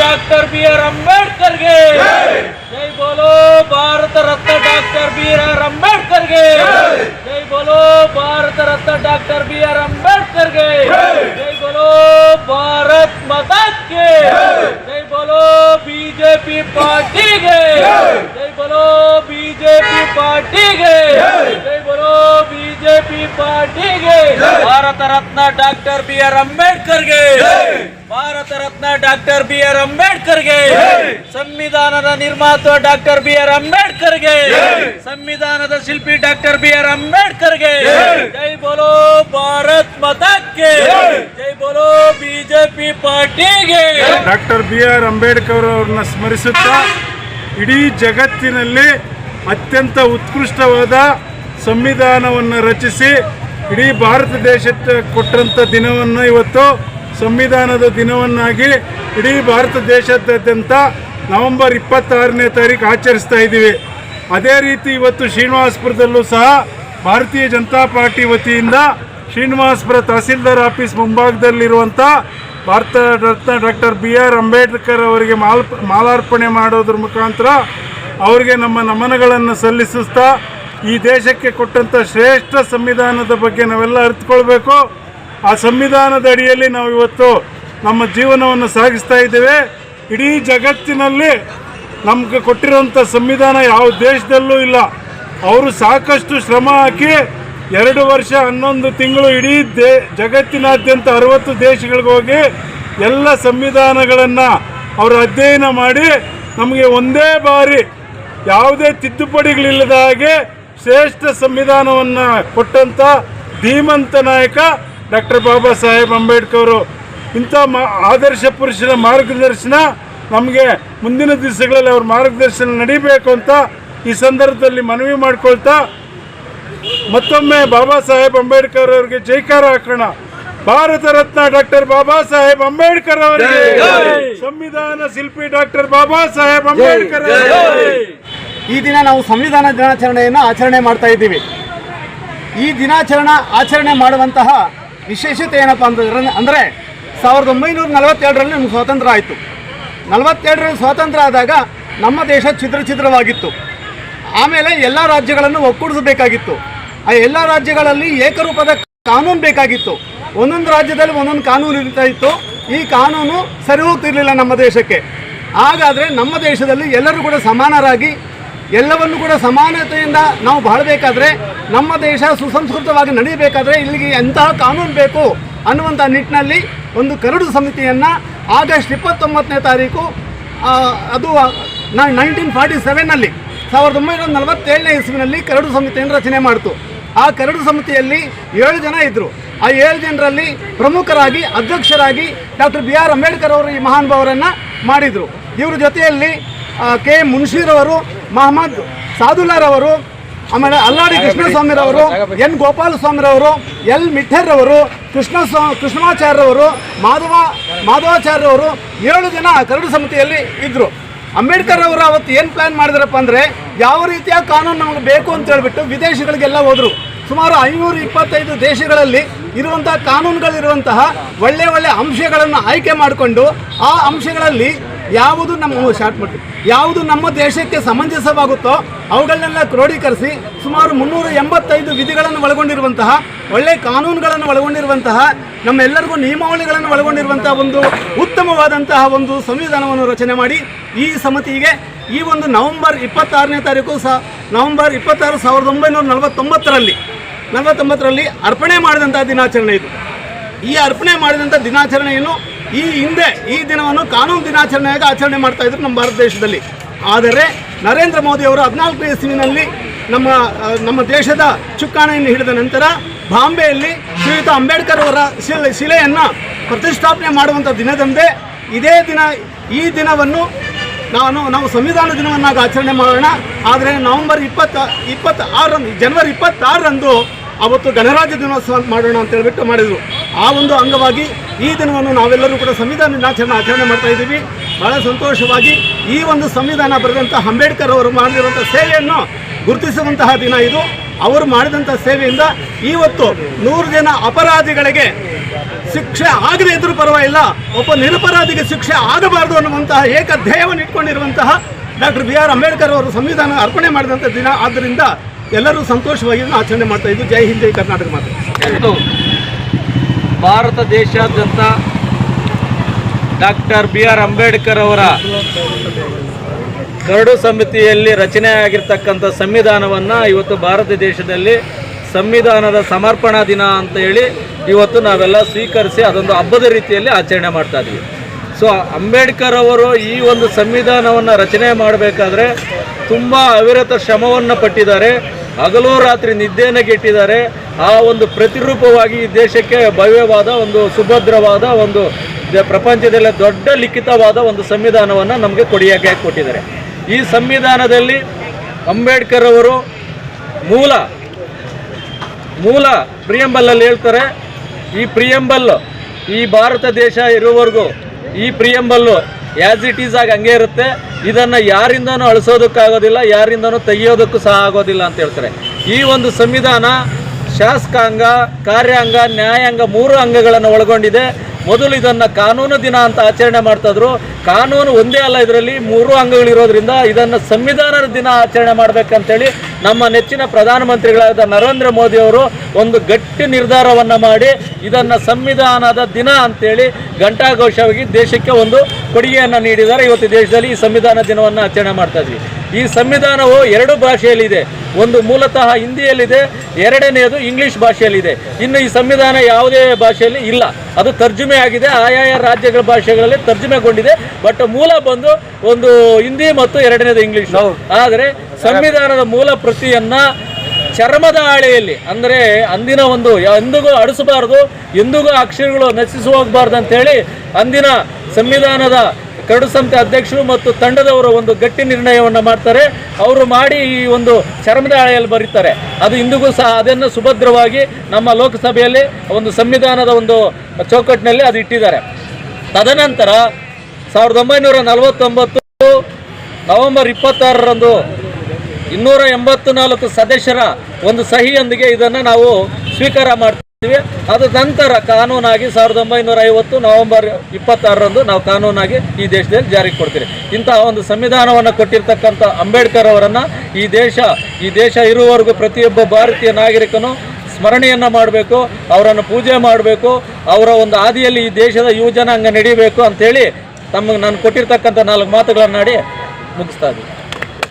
Doctor B R ಅಂಬೇಡ್ಕರ್ಗೆ ಜೈ ಬೋಲೋ Bharat Ratna doctor B R ಅಂಬೇಡ್ಕರ್ಗೆ ಜೈ ಬೋಲೋ Bharat Ratna doctor B R ಅಂಬೇಡ್ಕರ್ಗೆ ಜೈ ಬೋಲೋ ಭಾರತ್ ಮಾತಾಕ್ಕೆ ಜೈ ಬೋಲೋ ಬಿಜೆಪಿ ಪಾರ್ಟಿಗೆ ಜೈ ಬೋಲೋ ಬಿಜೆಪಿ ಪಾರ್ಟಿಗೆ ಜೈ ಬೋಲೋ ಬಿಜೆಪಿ ಪಾರ್ಟಿಗೆ Bharat Ratna doctor B R ಅಂಬೇಡ್ಕರ್ಗೆ Bharat Ratna doctor B R ಅಂಬೇಡ್ಕರ್ಗೆ ಸಂವಿಧಾನದ ನಿರ್ಮಾತ ಡಾಕ್ಟರ್ ಬಿ ಆರ್ ಅಂಬೇಡ್ಕರ್ಗೆ ಸಂವಿಧಾನದ ಶಿಲ್ಪಿ ಡಾಕ್ಟರ್ ಬಿ ಆರ್ ಅಂಬೇಡ್ಕರ್ಗೆ. ಜೈ! ಬೋಲೋ ಭಾರತ್ ಮತಕ್ಕೆ. ಜೈ! ಬೋಲೋ ಬಿಜೆಪಿ ಪಾರ್ಟಿಗೆ. ಡಾಕ್ಟರ್ ಬಿ ಆರ್ ಅಂಬೇಡ್ಕರ್ ಅವ್ರನ್ನ ಸ್ಮರಿಸುತ್ತಾ ಇಡೀ ಜಗತ್ತಿನಲ್ಲಿ ಅತ್ಯಂತ ಉತ್ಕೃಷ್ಟವಾದ ಸಂವಿಧಾನವನ್ನು ರಚಿಸಿ ಇಡೀ ಭಾರತ ದೇಶಕ್ಕೆ ಕೊಟ್ಟಂಥ ದಿನವನ್ನು ಇವತ್ತು ಸಂವಿಧಾನದ ದಿನವನ್ನಾಗಿ ಇಡೀ ಭಾರತ ದೇಶದಾದ್ಯಂತ ನವೆಂಬರ್ ಇಪ್ಪತ್ತಾರನೇ ತಾರೀಕು ಆಚರಿಸ್ತಾ ಇದ್ದೀವಿ. ಅದೇ ರೀತಿ ಇವತ್ತು ಶ್ರೀನಿವಾಸಪುರದಲ್ಲೂ ಸಹ ಭಾರತೀಯ ಜನತಾ ಪಾರ್ಟಿ ವತಿಯಿಂದ Srinivaspur tahsildar office ಮುಂಭಾಗದಲ್ಲಿರುವಂಥ Bharat Ratna doctor B R Ambedkar ಅವರಿಗೆ ಮಾಲ್ ಮಾಲಾರ್ಪಣೆ ಮಾಡೋದ್ರ ಮುಖಾಂತರ ಅವರಿಗೆ ನಮ್ಮ ನಮನಗಳನ್ನು ಸಲ್ಲಿಸುತ್ತಾ ಈ ದೇಶಕ್ಕೆ ಕೊಟ್ಟಂಥ ಶ್ರೇಷ್ಠ ಸಂವಿಧಾನದ ಬಗ್ಗೆ ನಾವೆಲ್ಲ ಅರಿತುಕೊಳ್ಬೇಕು. ಆ ಸಂವಿಧಾನದ ಅಡಿಯಲ್ಲಿ ನಾವು ಇವತ್ತು ನಮ್ಮ ಜೀವನವನ್ನು ಸಾಗಿಸ್ತಾ ಇದ್ದೇವೆ. ಇಡೀ ಜಗತ್ತಿನಲ್ಲಿ ನಮ್ಗೆ ಕೊಟ್ಟಿರುವಂಥ ಸಂವಿಧಾನ ಯಾವ ದೇಶದಲ್ಲೂ ಇಲ್ಲ. ಅವರು ಸಾಕಷ್ಟು ಶ್ರಮ ಹಾಕಿ ಎರಡು ವರ್ಷ ಹನ್ನೊಂದು ತಿಂಗಳು ಇಡೀ ದೇ, ಜಗತ್ತಿನಾದ್ಯಂತ ಅರವತ್ತು ದೇಶಗಳಿಗೆ ಹೋಗಿ ಎಲ್ಲ ಸಂವಿಧಾನಗಳನ್ನು ಅವರು ಅಧ್ಯಯನ ಮಾಡಿ ನಮಗೆ ಒಂದೇ ಬಾರಿ ಯಾವುದೇ ತಿದ್ದುಪಡಿಗಳಿಲ್ಲದ ಹಾಗೆ ಶ್ರೇಷ್ಠ ಸಂವಿಧಾನವನ್ನು ಕೊಟ್ಟಂಥ ಧೀಮಂತ ನಾಯಕ ಡಾಕ್ಟರ್ ಬಾಬಾ ಸಾಹೇಬ್ ಅಂಬೇಡ್ಕರ್ ಅವರು ಇಂಥ ಮಾ ಆದರ್ಶ ಪುರುಷರ ಮಾರ್ಗದರ್ಶನ ನಮಗೆ ಮುಂದಿನ ದಿವಸಗಳಲ್ಲಿ ಅವ್ರ ಮಾರ್ಗದರ್ಶನ ನಡೀಬೇಕು ಅಂತ ಈ ಸಂದರ್ಭದಲ್ಲಿ ಮನವಿ ಮಾಡ್ಕೊಳ್ತಾ ಮತ್ತೊಮ್ಮೆ ಬಾಬಾ ಸಾಹೇಬ್ ಅಂಬೇಡ್ಕರ್ ಅವರಿಗೆ ಜೈಕಾರ ಹಾಕೋಣ. ಭಾರತ ರತ್ನ ಡಾಕ್ಟರ್ ಬಾಬಾ ಸಾಹೇಬ್ ಅಂಬೇಡ್ಕರ್ ಅವರಿಗೆ. ಸಂವಿಧಾನ ಶಿಲ್ಪಿ ಡಾಕ್ಟರ್ ಬಾಬಾ ಸಾಹೇಬ್ ಅಂಬೇಡ್ಕರ್ ಅವರಿಗೆ. ಈ ದಿನ ನಾವು ಸಂವಿಧಾನ ದಿನಾಚರಣೆಯನ್ನು ಆಚರಣೆ ಮಾಡ್ತಾ ಇದ್ದೀವಿ. ಈ ದಿನಾಚರಣೆ ಆಚರಣೆ ಮಾಡುವಂತಹ ವಿಶೇಷತೆ ಏನಪ್ಪ ಅಂತಂದ್ರೆ ಅಂದರೆ ಸಾವಿರದ ಒಂಬೈನೂರ ನಲವತ್ತೆರಡರಲ್ಲಿ ನಮ್ಗೆ ಸ್ವಾತಂತ್ರ್ಯ ಆಯಿತು. ನಲವತ್ತೆರಡರಲ್ಲಿ ಸ್ವಾತಂತ್ರ್ಯ ಆದಾಗ ನಮ್ಮ ದೇಶ ಛಿದ್ರ ಛಿದ್ರವಾಗಿತ್ತು. ಆಮೇಲೆ ಎಲ್ಲ ರಾಜ್ಯಗಳನ್ನು ಒಕ್ಕೂಡಿಸಬೇಕಾಗಿತ್ತು. ಆ ಎಲ್ಲ ರಾಜ್ಯಗಳಲ್ಲಿ ಏಕರೂಪದ ಕಾನೂನು ಬೇಕಾಗಿತ್ತು. ಒಂದೊಂದು ರಾಜ್ಯದಲ್ಲಿ ಒಂದೊಂದು ಕಾನೂನು ಇರ್ತಾ ಇತ್ತು. ಈ ಕಾನೂನು ಸರಿ ಹೋಗ್ತಿರಲಿಲ್ಲ ನಮ್ಮ ದೇಶಕ್ಕೆ. ಹಾಗಾದರೆ ನಮ್ಮ ದೇಶದಲ್ಲಿ ಎಲ್ಲರೂ ಕೂಡ ಸಮಾನರಾಗಿ ಎಲ್ಲವನ್ನು ಕೂಡ ಸಮಾನತೆಯಿಂದ ನಾವು ಬಾಳಬೇಕಾದ್ರೆ ನಮ್ಮ ದೇಶ ಸುಸಂಸ್ಕೃತವಾಗಿ ನಡೀಬೇಕಾದ್ರೆ ಇಲ್ಲಿಗೆ ಎಂತಹ ಕಾನೂನು ಬೇಕು ಅನ್ನುವಂಥ ನಿಟ್ಟಿನಲ್ಲಿ ಒಂದು ಕರಡು ಸಮಿತಿಯನ್ನು ಆಗಸ್ಟ್ ಇಪ್ಪತ್ತೊಂಬತ್ತನೇ ತಾರೀಕು ಅದು ನೈನ್ಟೀನ್ ಫಾರ್ಟಿ ಸೆವೆನ್ನಲ್ಲಿ, ಸಾವಿರದ ಒಂಬೈನೂರ ನಲವತ್ತೇಳನೇ ಇಸ್ವಿನಲ್ಲಿ ಕರಡು ಸಮಿತಿಯನ್ನು ರಚನೆ ಮಾಡಿತು. ಆ ಕರಡು ಸಮಿತಿಯಲ್ಲಿ ಏಳು ಜನ ಇದ್ದರು ಆ ಏಳು ಜನರಲ್ಲಿ ಪ್ರಮುಖರಾಗಿ, ಅಧ್ಯಕ್ಷರಾಗಿ ಡಾಕ್ಟರ್ ಬಿ ಆರ್ ಅಂಬೇಡ್ಕರ್ ಅವರು ಈ ಮಹಾನುಭಾವರನ್ನು ಮಾಡಿದರು. ಇವರ ಜೊತೆಯಲ್ಲಿ ಕೆ ಎಂ ಮುನ್ಷೀರವರು ಮಹಮ್ಮದ್ ಸಾದುಲ್ಲಾರವರು, ಆಮೇಲೆ ಅಲ್ಲಾಡಿ ಕೃಷ್ಣಸ್ವಾಮಿರವರು, ಎನ್ ಗೋಪಾಲಸ್ವಾಮಿರವರು, ಎಲ್ ಮಿಠರ್ರವರು ಕೃಷ್ಣ ಕೃಷ್ಣಮಾಚಾರ್ಯರವರು ಮಾಧವ ಮಾಧವಾಚಾರ್ಯರವರು ಏಳು ಜನ ಕರಡು ಸಮಿತಿಯಲ್ಲಿ ಇದ್ದರು ಅಂಬೇಡ್ಕರ್ ಅವರು ಅವತ್ತು ಏನು ಪ್ಲಾನ್ ಮಾಡಿದ್ರಪ್ಪ ಅಂದರೆ, ಯಾವ ರೀತಿಯ ಕಾನೂನು ನಮಗೆ ಬೇಕು ಅಂತ ಹೇಳ್ಬಿಟ್ಟು ವಿದೇಶಗಳಿಗೆಲ್ಲ ಹೋದರು. ಸುಮಾರು ಐನೂರ ಇಪ್ಪತ್ತೈದು ದೇಶಗಳಲ್ಲಿ ಇರುವಂತಹ ಕಾನೂನುಗಳಿರುವಂತಹ ಒಳ್ಳೆ ಒಳ್ಳೆ ಅಂಶಗಳನ್ನು ಆಯ್ಕೆ ಮಾಡಿಕೊಂಡು, ಆ ಅಂಶಗಳಲ್ಲಿ ಯಾವುದು ನಮ್ಮ ಶಾರ್ಟ್ ಮಾಡಿ ಯಾವುದು ನಮ್ಮ ದೇಶಕ್ಕೆ ಸಮಂಜಸವಾಗುತ್ತೋ ಅವುಗಳನ್ನೆಲ್ಲ ಕ್ರೋಢೀಕರಿಸಿ ಸುಮಾರು ಮುನ್ನೂರ ಎಂಬತ್ತೈದು ವಿಧಿಗಳನ್ನು ಒಳಗೊಂಡಿರುವಂತಹ, ಒಳ್ಳೆ ಕಾನೂನುಗಳನ್ನು ಒಳಗೊಂಡಿರುವಂತಹ, ನಮ್ಮೆಲ್ಲರಿಗೂ ನಿಯಮಾವಳಿಗಳನ್ನು ಒಳಗೊಂಡಿರುವಂತಹ ಒಂದು ಉತ್ತಮವಾದಂತಹ ಒಂದು ಸಂವಿಧಾನವನ್ನು ರಚನೆ ಮಾಡಿ ಈ ಸಮಿತಿಗೆ ಈ ಒಂದು ನವೆಂಬರ್ ಇಪ್ಪತ್ತಾರನೇ ತಾರೀಕು ಸಹ, ನವೆಂಬರ್ ಇಪ್ಪತ್ತಾರು ಸಾವಿರದ ಒಂಬೈನೂರ ನಲವತ್ತೊಂಬತ್ತರಲ್ಲಿ ನಲವತ್ತೊಂಬತ್ತರಲ್ಲಿ ಅರ್ಪಣೆ ಮಾಡಿದಂತಹ ದಿನಾಚರಣೆ ಇದು. ಈ ಅರ್ಪಣೆ ಮಾಡಿದಂಥ ದಿನಾಚರಣೆಯನ್ನು ಈ ಹಿಂದೆ ಈ ದಿನವನ್ನು ಕಾನೂನು ದಿನಾಚರಣೆಯಾಗಿ ಆಚರಣೆ ಮಾಡ್ತಾ ಇದ್ರು ನಮ್ಮ ಭಾರತ ದೇಶದಲ್ಲಿ. ಆದರೆ ನರೇಂದ್ರ ಮೋದಿ ಅವರು ಹದಿನಾಲ್ಕನೇ ಇಸ್ವಿನಲ್ಲಿ ನಮ್ಮ ನಮ್ಮ ದೇಶದ ಚುಕ್ಕಾಣೆಯನ್ನು ಹಿಡಿದ ನಂತರ ಬಾಂಬೆಯಲ್ಲಿ ಶ್ರೀಯುತ ಅಂಬೇಡ್ಕರ್ ಅವರ ಶಿಲೆ, ಶಿಲೆಯನ್ನು ಪ್ರತಿಷ್ಠಾಪನೆ ಮಾಡುವಂಥ ದಿನದಂದೇ ಇದೇ ದಿನ, ಈ ದಿನವನ್ನು ನಾನು, ನಾವು ಸಂವಿಧಾನ ದಿನವನ್ನಾಗಿ ಆಚರಣೆ ಮಾಡೋಣ. ಆದರೆ ನವೆಂಬರ್ ಇಪ್ಪತ್ತ ಇಪ್ಪತ್ತ ಆರರಂದು ಜನವರಿ ಇಪ್ಪತ್ತಾರರಂದು ಅವತ್ತು ಗಣರಾಜ್ಯ ದಿನೋತ್ಸವ ಮಾಡೋಣ ಅಂತ ಹೇಳ್ಬಿಟ್ಟು ಮಾಡಿದರು. ಆ ಒಂದು ಅಂಗವಾಗಿ ಈ ದಿನವನ್ನು ನಾವೆಲ್ಲರೂ ಕೂಡ ಸಂವಿಧಾನ ದಿನಾಚರಣೆ ಆಚರಣೆ ಮಾಡ್ತಾ ಇದ್ದೀವಿ. ಬಹಳ ಸಂತೋಷವಾಗಿ ಈ ಒಂದು ಸಂವಿಧಾನ ಬರೆದಂಥ ಅಂಬೇಡ್ಕರ್ ಅವರು ಮಾಡಿರುವಂಥ ಸೇವೆಯನ್ನು ಗುರುತಿಸುವಂತಹ ದಿನ ಇದು. ಅವರು ಮಾಡಿದಂಥ ಸೇವೆಯಿಂದ ಇವತ್ತು ನೂರು ಜನ ಅಪರಾಧಿಗಳಿಗೆ ಶಿಕ್ಷೆ ಆಗದೇ ಇದ್ರೂ ಪರವಾಗಿಲ್ಲ, ಒಬ್ಬ ನಿರಪರಾಧಿಗೆ ಶಿಕ್ಷೆ ಆಗಬಾರದು ಅನ್ನುವಂತಹ ಏಕ ಧ್ಯೇಯವನ್ನು ಇಟ್ಕೊಂಡಿರುವಂತಹ ಡಾಕ್ಟರ್ ಬಿ ಆರ್ ಅಂಬೇಡ್ಕರ್ ಅವರು ಸಂವಿಧಾನ ಅರ್ಪಣೆ ಮಾಡಿದಂಥ ದಿನ. ಆದ್ದರಿಂದ ಎಲ್ಲರೂ ಸಂತೋಷವಾಗಿ ಆಚರಣೆ ಮಾಡ್ತಾ ಇದ್ದು. ಜೈ ಹಿಂದ್, ಜೈ ಕರ್ನಾಟಕ ಮಾತ್ರ ಭಾರತ ದೇಶಾದ್ಯಂತ ಡಾಕ್ಟರ್ ಬಿ ಆರ್ ಅಂಬೇಡ್ಕರ್ ಅವರ ಕರಡು ಸಮಿತಿಯಲ್ಲಿ ರಚನೆ ಆಗಿರ್ತಕ್ಕಂಥ ಸಂವಿಧಾನವನ್ನು ಇವತ್ತು ಭಾರತ ದೇಶದಲ್ಲಿ ಸಂವಿಧಾನದ ಸಮರ್ಪಣಾ ದಿನ ಅಂತ ಹೇಳಿ ಇವತ್ತು ನಾವೆಲ್ಲ ಸ್ವೀಕರಿಸಿ ಅದೊಂದು ಹಬ್ಬದ ರೀತಿಯಲ್ಲಿ ಆಚರಣೆ ಮಾಡ್ತಾ ಇದ್ವಿ. ಸೊ, ಅಂಬೇಡ್ಕರ್ ಅವರು ಈ ಒಂದು ಸಂವಿಧಾನವನ್ನು ರಚನೆ ಮಾಡಬೇಕಾದ್ರೆ ತುಂಬ ಅವಿರತ ಶ್ರಮವನ್ನು ಪಟ್ಟಿದ್ದಾರೆ. ಹಗಲು ರಾತ್ರಿ ನಿದ್ದೆಯನ್ನು ಗೆಟ್ಟಿದ್ದಾರೆ ಆ ಒಂದು ಪ್ರತಿರೂಪವಾಗಿ ಈ ದೇಶಕ್ಕೆ ಭವ್ಯವಾದ ಒಂದು ಸುಭದ್ರವಾದ ಒಂದು ಪ್ರಪಂಚದಲ್ಲೇ ದೊಡ್ಡ ಲಿಖಿತವಾದ ಒಂದು ಸಂವಿಧಾನವನ್ನು ನಮಗೆ ಕೊಡಿಯಾಗಿ ಕೊಟ್ಟಿದ್ದಾರೆ. ಈ ಸಂವಿಧಾನದಲ್ಲಿ ಅಂಬೇಡ್ಕರ್ ಅವರು ಮೂಲ ಮೂಲ ಪ್ರಿಯಂಬಲ್ಲಲ್ಲಿ ಹೇಳ್ತಾರೆ. ಈ ಪ್ರಿಯಂಬಲ್ ಈ ಭಾರತ ದೇಶ ಇರುವವರೆಗೂ ಈ ಪ್ರಿಯಂಬಲ್ಲು ಆ್ಯಸ್ ಇಟ್ ಈಸ್ ಆಗಿ ಹಂಗೆ ಇರುತ್ತೆ. ಇದನ್ನು ಯಾರಿಂದನೂ ಅಳಿಸೋದಕ್ಕಾಗೋದಿಲ್ಲ, ಯಾರಿಂದನೂ ತೆಗೆಯೋದಕ್ಕೂ ಸಹ ಆಗೋದಿಲ್ಲ ಅಂತ ಹೇಳ್ತಾರೆ. ಈ ಒಂದು ಸಂವಿಧಾನ ಶಾಸಕಾಂಗ, ಕಾರ್ಯಾಂಗ, ನ್ಯಾಯಾಂಗ ಮೂರು ಅಂಗಗಳನ್ನು ಒಳಗೊಂಡಿದೆ. ಮೊದಲು ಇದನ್ನು ಕಾನೂನು ದಿನ ಅಂತ ಆಚರಣೆ ಮಾಡ್ತಾಯಿದ್ರು ಕಾನೂನು ಒಂದೇ ಅಲ್ಲ ಇದರಲ್ಲಿ ಮೂರು ಅಂಗಗಳಿರೋದ್ರಿಂದ ಇದನ್ನು ಸಂವಿಧಾನದ ದಿನ ಆಚರಣೆ ಮಾಡಬೇಕಂತೇಳಿ ನಮ್ಮ ನೆಚ್ಚಿನ ಪ್ರಧಾನಮಂತ್ರಿಗಳಾದ ನರೇಂದ್ರ ಮೋದಿಯವರು ಒಂದು ಗಟ್ಟಿ ನಿರ್ಧಾರವನ್ನು ಮಾಡಿ ಇದನ್ನು ಸಂವಿಧಾನದ ದಿನ ಅಂತೇಳಿ ಘಂಟಾಘೋಷವಾಗಿ ದೇಶಕ್ಕೆ ಒಂದು ಕೊಡುಗೆಯನ್ನು ನೀಡಿದ್ದಾರೆ. ಇವತ್ತು ದೇಶದಲ್ಲಿ ಈ ಸಂವಿಧಾನ ದಿನವನ್ನು ಆಚರಣೆ ಮಾಡ್ತಾ ಇದ್ವಿ. ಈ ಸಂವಿಧಾನವು ಎರಡು ಭಾಷೆಯಲ್ಲಿದೆ. ಒಂದು ಮೂಲತಃ ಹಿಂದಿಯಲ್ಲಿದೆ ಎರಡನೆಯದು ಇಂಗ್ಲಿಷ್ ಭಾಷೆಯಲ್ಲಿದೆ. ಇನ್ನು ಈ ಸಂವಿಧಾನ ಯಾವುದೇ ಭಾಷೆಯಲ್ಲಿ ಇಲ್ಲ. ಅದು ತರ್ಜುಮೆ ಆಗಿದೆ ಆಯಾಯ ರಾಜ್ಯಗಳ ಭಾಷೆಗಳಲ್ಲಿ ತರ್ಜುಮೆಗೊಂಡಿದೆ. ಬಟ್ ಮೂಲ ಬಂದು ಒಂದು ಹಿಂದಿ ಮತ್ತು ಎರಡನೇದು ಇಂಗ್ಲಿಷ್. ಆದರೆ ಸಂವಿಧಾನದ ಮೂಲ ಪ್ರತಿಯನ್ನ ಚರ್ಮದ ಹಾಳೆಯಲ್ಲಿ ಅಂದರೆ ಅಂದಿನ ಒಂದು ಎಂದಿಗೂ ಅಳಿಸಬಾರ್ದು ಎಂದಿಗೂ ಅಕ್ಷರಗಳು ನಶಿಸಿ ಹೋಗಬಾರ್ದು ಅಂತೇಳಿ ಅಂದಿನ ಸಂವಿಧಾನದ ಕರಡು ಸಂಸ್ಥೆ ಅಧ್ಯಕ್ಷರು ಮತ್ತು ತಂಡದವರು ಒಂದು ಗಟ್ಟಿ ನಿರ್ಣಯವನ್ನು ಮಾಡ್ತಾರೆ. ಅವರು ಮಾಡಿ ಈ ಒಂದು ಚರ್ಮದ ಹಾಳೆಯಲ್ಲಿ ಬರೀತಾರೆ. ಅದು ಇಂದಿಗೂ ಸಹ ಅದನ್ನು ಸುಭದ್ರವಾಗಿ ನಮ್ಮ ಲೋಕಸಭೆಯಲ್ಲಿ ಒಂದು ಸಂವಿಧಾನದ ಒಂದು ಚೌಕಟ್ಟಿನಲ್ಲಿ ಅದು ಇಟ್ಟಿದ್ದಾರೆ. ತದನಂತರ ಸಾವಿರದ ಒಂಬೈನೂರ ನಲವತ್ತೊಂಬತ್ತು ನವೆಂಬರ್ ಇಪ್ಪತ್ತಾರರಂದು ಇನ್ನೂರ ಎಂಬತ್ತು ನಾಲ್ಕು ಸದಸ್ಯರ ಒಂದು ಸಹಿಯೊಂದಿಗೆ ಇದನ್ನು ನಾವು ಸ್ವೀಕಾರ ಮಾಡ್ತೀವಿ. ಅದ ನಂತರ ಕಾನೂನಾಗಿ ಸಾವಿರದ ಒಂಬೈನೂರ ಐವತ್ತು ನವೆಂಬರ್ ಇಪ್ಪತ್ತಾರರಂದು ನಾವು ಕಾನೂನಾಗಿ ಈ ದೇಶದಲ್ಲಿ ಜಾರಿಗೆ ಕೊಡ್ತೀವಿ ಇಂತಹ ಒಂದು ಸಂವಿಧಾನವನ್ನು ಕೊಟ್ಟಿರ್ತಕ್ಕಂಥ ಅಂಬೇಡ್ಕರ್ ಅವರನ್ನು ಈ ದೇಶ ಈ ದೇಶ ಇರುವವರೆಗೂ ಪ್ರತಿಯೊಬ್ಬ ಭಾರತೀಯ ನಾಗರಿಕನು ಸ್ಮರಣೆಯನ್ನು ಮಾಡಬೇಕು, ಅವರನ್ನು ಪೂಜೆ ಮಾಡಬೇಕು, ಅವರ ಒಂದು ಹಾದಿಯಲ್ಲಿ ಈ ದೇಶದ ಯುವಜನಾಂಗ ನಡೀಬೇಕು ಅಂಥೇಳಿ ತಮಗೆ ನಾನು ಕೊಟ್ಟಿರ್ತಕ್ಕಂಥ ನಾಲ್ಕು ಮಾತುಗಳನ್ನಾಡಿ ಮುಗಿಸ್ತಾ ಇದ್ದೀನಿ.